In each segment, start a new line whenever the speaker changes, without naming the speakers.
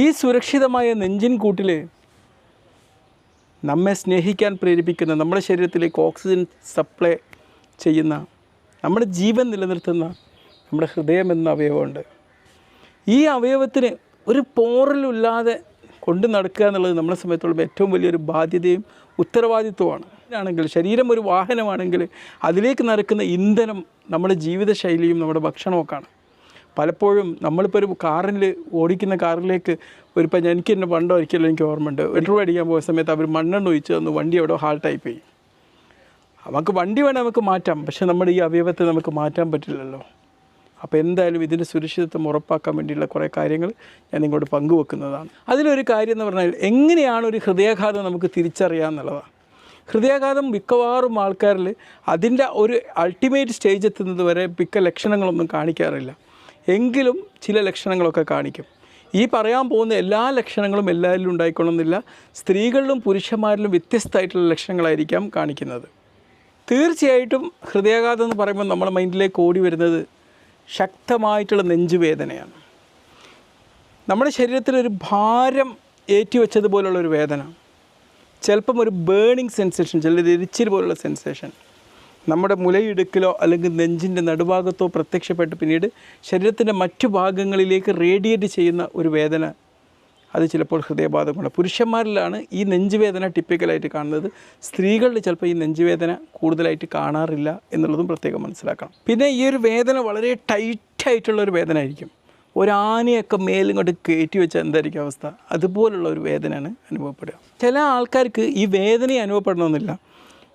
ഈ സുരക്ഷിതമായ നെഞ്ചിൻ കൂട്ടിൽ നമ്മെ സ്നേഹിക്കാൻ പ്രേരിപ്പിക്കുന്ന നമ്മുടെ ശരീരത്തിലേക്ക് ഓക്സിജൻ സപ്ലൈ ചെയ്യുന്ന നമ്മുടെ ജീവൻ നിലനിർത്തുന്ന നമ്മുടെ ഹൃദയം എന്ന അവയവമുണ്ട്. ഈ അവയവത്തിന് ഒരു പോറലില്ലാതെ കൊണ്ടു നടക്കുക എന്നുള്ളത് നമ്മളെ സമയത്തുള്ള ഏറ്റവും വലിയൊരു ബാധ്യതയും ഉത്തരവാദിത്വമാണ് ആണെങ്കിൽ ശരീരം ഒരു വാഹനമാണെങ്കിൽ അതിലേക്ക് നടക്കുന്ന ഇന്ധനം നമ്മുടെ ജീവിതശൈലിയും നമ്മുടെ ഭക്ഷണമൊക്കെയാണ്. പലപ്പോഴും നമ്മളിപ്പോൾ ഒരു കാറിൽ ഓടിക്കുന്ന കാറിലേക്ക് ഒരു ഇപ്പം എനിക്ക് തന്നെ പണ്ട് ഒരിക്കലും എനിക്ക് ഓർമ്മയുണ്ട്. പെട്രോൾ അടിക്കാൻ പോയ സമയത്ത് അവർ മണ്ണെണ്ണ ഒഴിച്ച് തന്നു വണ്ടി എവിടെ ഹാൾട്ടായി പോയി നമുക്ക് വണ്ടി വേണേൽ നമുക്ക് മാറ്റാം പക്ഷേ നമ്മുടെ ഈ അവയവത്തെ നമുക്ക് മാറ്റാൻ പറ്റില്ലല്ലോ. അപ്പോൾ എന്തായാലും ഇതിന്റെ സുരക്ഷിതത്വം ഉറപ്പാക്കാൻ വേണ്ടിയുള്ള കുറേ കാര്യങ്ങൾ ഞാൻ നിങ്ങളോട് പങ്കുവെക്കുന്നതാണ്. അതിലൊരു കാര്യം എന്ന് പറഞ്ഞാൽ എങ്ങനെയാണ് ഒരു ഹൃദയാഘാതം നമുക്ക് തിരിച്ചറിയാമെന്നുള്ളതാണ് ഹൃദയാഘാതം മിക്കവാറും ആൾക്കാരിൽ അതിന്റെ ഒരു അൾട്ടിമേറ്റ് സ്റ്റേജ് എത്തുന്നത് വരെ മിക്ക ലക്ഷണങ്ങളൊന്നും കാണിക്കാറില്ല. എങ്കിലും ചില ലക്ഷണങ്ങളൊക്കെ കാണിക്കും. ഈ പറയാൻ പോകുന്ന എല്ലാ ലക്ഷണങ്ങളും എല്ലാവരിലും ഉണ്ടായിക്കൊള്ളുന്നില്ല. സ്ത്രീകളിലും പുരുഷന്മാരിലും വ്യത്യസ്തമായിട്ടുള്ള ലക്ഷണങ്ങളായിരിക്കാം കാണിക്കുന്നത്. തീർച്ചയായിട്ടും ഹൃദയാഘാതം എന്ന് പറയുമ്പോൾ നമ്മുടെ മൈൻഡിലേക്ക് ഓടി വരുന്നത് ശക്തമായിട്ടുള്ള നെഞ്ചുവേദനയാണ്. നമ്മുടെ ശരീരത്തിൽ ഒരു ഭാരം ഏറ്റിവെച്ചതുപോലുള്ള ഒരു വേദന. ചിലപ്പം ഒരു ബേണിംഗ് സെൻസേഷൻ ചിലത് എരിച്ചിൽ പോലുള്ള സെൻസേഷൻ നമ്മുടെ മുലയിടുക്കിലോ അല്ലെങ്കിൽ നെഞ്ചിന്റെ നടുഭാഗത്തോ പ്രത്യക്ഷപ്പെട്ട് പിന്നീട് ശരീരത്തിന്റെ മറ്റു ഭാഗങ്ങളിലേക്ക് റേഡിയേറ്റ് ചെയ്യുന്ന ഒരു വേദന അത് ചിലപ്പോൾ ഹൃദയബാധ കൊണ്ട് പുരുഷന്മാരിലാണ് ഈ നെഞ്ചുവേദന ടിപ്പിക്കലായിട്ട് കാണുന്നത്. സ്ത്രീകളിൽ ചിലപ്പോൾ ഈ നെഞ്ചുവേദന കൂടുതലായിട്ട് കാണാറില്ല എന്നുള്ളതും പ്രത്യേകം മനസ്സിലാക്കണം. പിന്നെ ഈ ഒരു വേദന വളരെ ടൈറ്റായിട്ടുള്ള ഒരു വേദന ആയിരിക്കും. ഒരാനയൊക്കെ മേലിങ്ങോട്ട് കയറ്റി വെച്ചാൽ എന്തായിരിക്കും അവസ്ഥ? അതുപോലുള്ള ഒരു വേദനയാണ് അനുഭവപ്പെടുക. ചില ആൾക്കാർക്ക് ഈ വേദന അനുഭവപ്പെടണമെന്നില്ല.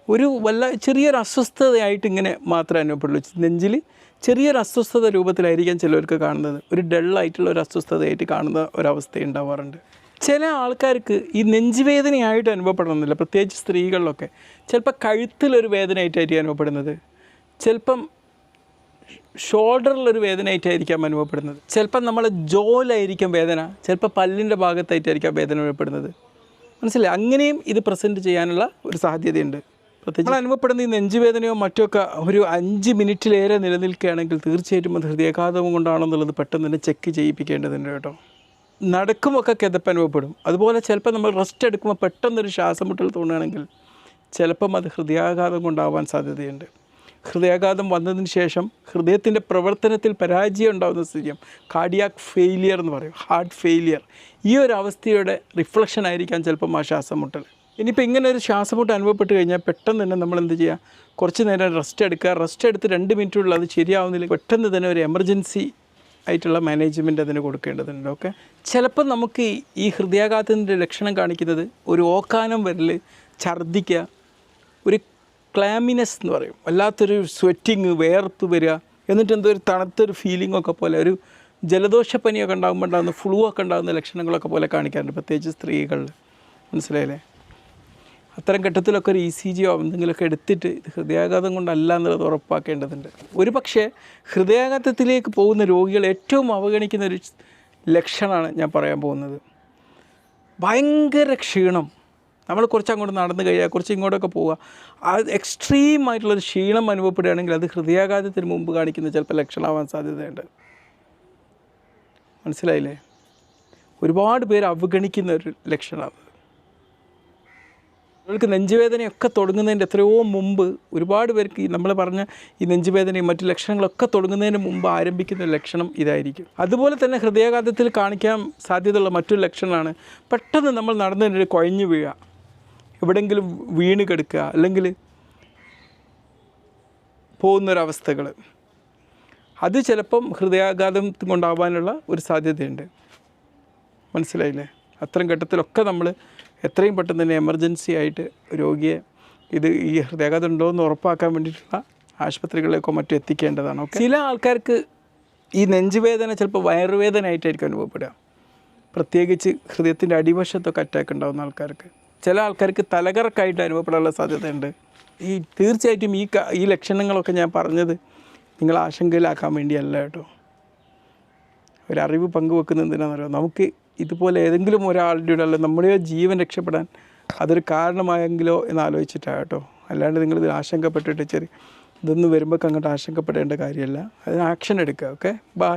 ഒരു വല്ല ചെറിയൊരു അസ്വസ്ഥതയായിട്ട് ഇങ്ങനെ മാത്രമേ അനുഭവപ്പെടുള്ളൂ. നെഞ്ചിൽ ചെറിയൊരു അസ്വസ്ഥത രൂപത്തിലായിരിക്കാം ചിലവർക്ക് കാണുന്നത്. ഒരു ഡള്ളായിട്ടുള്ള ഒരു അസ്വസ്ഥതയായിട്ട് കാണുന്ന ഒരവസ്ഥ ഉണ്ടാവാറുണ്ട്. ചില ആൾക്കാർക്ക് ഈ നെഞ്ചുവേദനയായിട്ട് അനുഭവപ്പെടണമെന്നില്ല. പ്രത്യേകിച്ച് സ്ത്രീകളിലൊക്കെ. ചിലപ്പോൾ കഴുത്തിലൊരു വേദനയായിട്ടായിരിക്കും അനുഭവപ്പെടുന്നത്. ചിലപ്പം ഷോൾഡറിലൊരു വേദനയായിട്ടായിരിക്കാം അനുഭവപ്പെടുന്നത്. ചിലപ്പം നമ്മളെ ജോലായിരിക്കും വേദന. ചിലപ്പോൾ പല്ലിന്റെ ഭാഗത്തായിട്ടായിരിക്കാം വേദന അനുഭവപ്പെടുന്നത്. മനസ്സിലായി? അങ്ങനെയും ഇത് പ്രസന്റ് ചെയ്യാനുള്ള ഒരു സാധ്യതയുണ്ട്. നമ്മൾ അനുഭവപ്പെടുന്ന ഈ നെഞ്ചുവേദനയോ മറ്റൊക്കെ ഒരു അഞ്ച് മിനിറ്റിലേറെ നിലനിൽക്കുകയാണെങ്കിൽ തീർച്ചയായിട്ടും അത് ഹൃദയാഘാതം കൊണ്ടാണെന്നുള്ളത് പെട്ടെന്ന് തന്നെ ചെക്ക് ചെയ്യിപ്പിക്കേണ്ടതുണ്ട് കേട്ടോ. നടക്കുമൊക്കെ കിതപ്പ് അനുഭവപ്പെടും. അതുപോലെ ചിലപ്പോൾ നമ്മൾ റെസ്റ്റ് എടുക്കുമ്പോൾ പെട്ടെന്നൊരു ശ്വാസം മുട്ടൽ തോന്നുകയാണെങ്കിൽ ചിലപ്പം അത് ഹൃദയാഘാതം കൊണ്ടാവാൻ സാധ്യതയുണ്ട്. ഹൃദയാഘാതം വന്നതിന് ശേഷം ഹൃദയത്തിന്റെ പ്രവർത്തനത്തിൽ പരാജയം ഉണ്ടാകുന്ന സ്ഥിതിയും കാർഡിയാക് ഫെയിലിയർ എന്ന് പറയും ഹാർട്ട് ഫെയിലിയർ ഈ ഒരു അവസ്ഥയുടെ റിഫ്ലക്ഷൻ ആയിരിക്കാം ചിലപ്പം ആ ശ്വാസം മുട്ടൽ. ഇനിയിപ്പോൾ ഇങ്ങനെ ഒരു ശ്വാസമുട്ട് അനുഭവപ്പെട്ട് കഴിഞ്ഞാൽ പെട്ടെന്ന് തന്നെ നമ്മൾ എന്ത് ചെയ്യുക കുറച്ച് നേരം റെസ്റ്റ് എടുക്കുക. റെസ്റ്റ് എടുത്ത് രണ്ട് മിനിറ്റുള്ളിൽ അത് ശരിയാവുന്നില്ല. പെട്ടെന്ന് തന്നെ ഒരു എമർജൻസി ആയിട്ടുള്ള മാനേജ്മെന്റ് അതിന് കൊടുക്കേണ്ടതുണ്ട്. ഓക്കെ ചിലപ്പോൾ നമുക്ക് ഈ- ഹൃദയാഘാതത്തിന്റെ ലക്ഷണം കാണിക്കുന്നത് ഒരു ഓക്കാനം വരൽ ഛർദ്ദിക്കുക ഒരു ക്ലാമിനെസ് എന്ന് പറയും. വല്ലാത്തൊരു സ്വെറ്റിങ് വേർപ്പ് വരിക എന്നിട്ട് എന്തോ ഒരു തണുത്തൊരു ഫീലിംഗ് ഒക്കെ പോലെ ഒരു ജലദോഷപ്പനിയൊക്കെ ഉണ്ടാകുമ്പോൾ ഉണ്ടാകുന്ന ഫ്ലൂ ഒക്കെ ഉണ്ടാകുന്ന ലക്ഷണങ്ങളൊക്കെ പോലെ കാണിക്കാറുണ്ട്. പ്രത്യേകിച്ച് സ്ത്രീകളിൽ മനസ്സിലായില്ലേ? അത്തരം ഘട്ടത്തിലൊക്കെ ഒരു ഇ സി ജിയോ എന്തെങ്കിലുമൊക്കെ എടുത്തിട്ട് ഇത് ഹൃദയാഘാതം കൊണ്ടല്ല എന്നുള്ളത് ഉറപ്പാക്കേണ്ടതുണ്ട്. ഒരു പക്ഷേ ഹൃദയാഘാതത്തിലേക്ക് പോകുന്ന രോഗികൾ ഏറ്റവും അവഗണിക്കുന്ന ഒരു ലക്ഷണമാണ് ഞാൻ പറയാൻ പോകുന്നത്. ഭയങ്കര ക്ഷീണം. നമ്മൾ കുറച്ച് അങ്ങോട്ട് നടന്നു കഴിയുക കുറച്ച് ഇങ്ങോട്ടൊക്കെ പോവുക ആ എക്സ്ട്രീം ആയിട്ടുള്ളൊരു ക്ഷീണം അനുഭവപ്പെടുകയാണെങ്കിൽ അത് ഹൃദയാഘാതത്തിന് മുമ്പ് കാണിക്കുന്ന ചിലപ്പോൾ ലക്ഷണമാവാൻ സാധ്യതയുണ്ട്. മനസ്സിലായില്ലേ? ഒരുപാട് പേര് അവഗണിക്കുന്ന ഒരു ലക്ഷണമാണ്. അവർക്ക് നെഞ്ചുവേദനയൊക്കെ തുടങ്ങുന്നതിന്റെ എത്രയോ മുമ്പ് ഒരുപാട് പേർക്ക് ഈ നമ്മൾ പറഞ്ഞ ഈ നെഞ്ചുവേദനയും മറ്റു ലക്ഷണങ്ങളൊക്കെ തുടങ്ങുന്നതിന് മുമ്പ് ആരംഭിക്കുന്ന ലക്ഷണം ഇതായിരിക്കും. അതുപോലെ തന്നെ ഹൃദയാഘാതത്തിൽ കാണിക്കാൻ സാധ്യതയുള്ള മറ്റൊരു ലക്ഷണമാണ് പെട്ടെന്ന് നമ്മൾ നടന്നതിനൊരു കുഴഞ്ഞു വീഴുക എവിടെയെങ്കിലും വീണ് കിടക്കുക അല്ലെങ്കിൽ പോകുന്നൊരവസ്ഥകൾ അത് ചിലപ്പം ഹൃദയാഘാതം കൊണ്ടാവാനുള്ള ഒരു സാധ്യതയുണ്ട്. മനസ്സിലായില്ലേ? അത്തരം ഘട്ടത്തിലൊക്കെ നമ്മൾ എത്രയും പെട്ടെന്ന് തന്നെ എമർജൻസി ആയിട്ട് രോഗിയെ ഇത് ഈ ഹൃദയാഘാതം ഉണ്ടോ എന്ന് ഉറപ്പാക്കാൻ വേണ്ടിയിട്ടുള്ള ആശുപത്രികളിലേക്കോ മറ്റോ എത്തിക്കേണ്ടതാണ്. ഓക്കെ? ചില ആൾക്കാർക്ക് ഈ നെഞ്ചുവേദന ചിലപ്പോൾ വയറുവേദന ആയിട്ടായിരിക്കും അനുഭവപ്പെടുക. പ്രത്യേകിച്ച് ഹൃദയത്തിന്റെ അടിവശത്തൊക്കെ അറ്റാക്ക് ഉണ്ടാകുന്ന ആൾക്കാർക്ക്. ചില ആൾക്കാർക്ക് തലകറക്കായിട്ട് അനുഭവപ്പെടാനുള്ള സാധ്യതയുണ്ട്. ഈ തീർച്ചയായിട്ടും ഈ ഈ ലക്ഷണങ്ങളൊക്കെ ഞാൻ പറഞ്ഞത് നിങ്ങൾ ആശങ്കയിലാക്കാൻ വേണ്ടിയല്ല കേട്ടോ. ഒരറിവ് പങ്കുവെക്കുന്നത് എന്തിനാണെന്നറിയോ? നമുക്ക് ഇതുപോലെ ഏതെങ്കിലും ഒരാളുടെ അല്ല നമ്മുടെ ജീവൻ രക്ഷപ്പെടാൻ അതൊരു കാരണമായെങ്കിലോ എന്ന് ആലോചിച്ചിട്ടാണ് കേട്ടോ. അല്ലാണ്ട് നിങ്ങൾ ഇതിൽ ആശങ്കപ്പെട്ടിട്ട് ചെറിയ ഇതൊന്നും വരുമ്പോൾ അങ്ങോട്ട് ആശങ്കപ്പെടേണ്ട കാര്യമല്ല. അതിന് ആക്ഷൻ എടുക്കുക ഓക്കെ ബായ്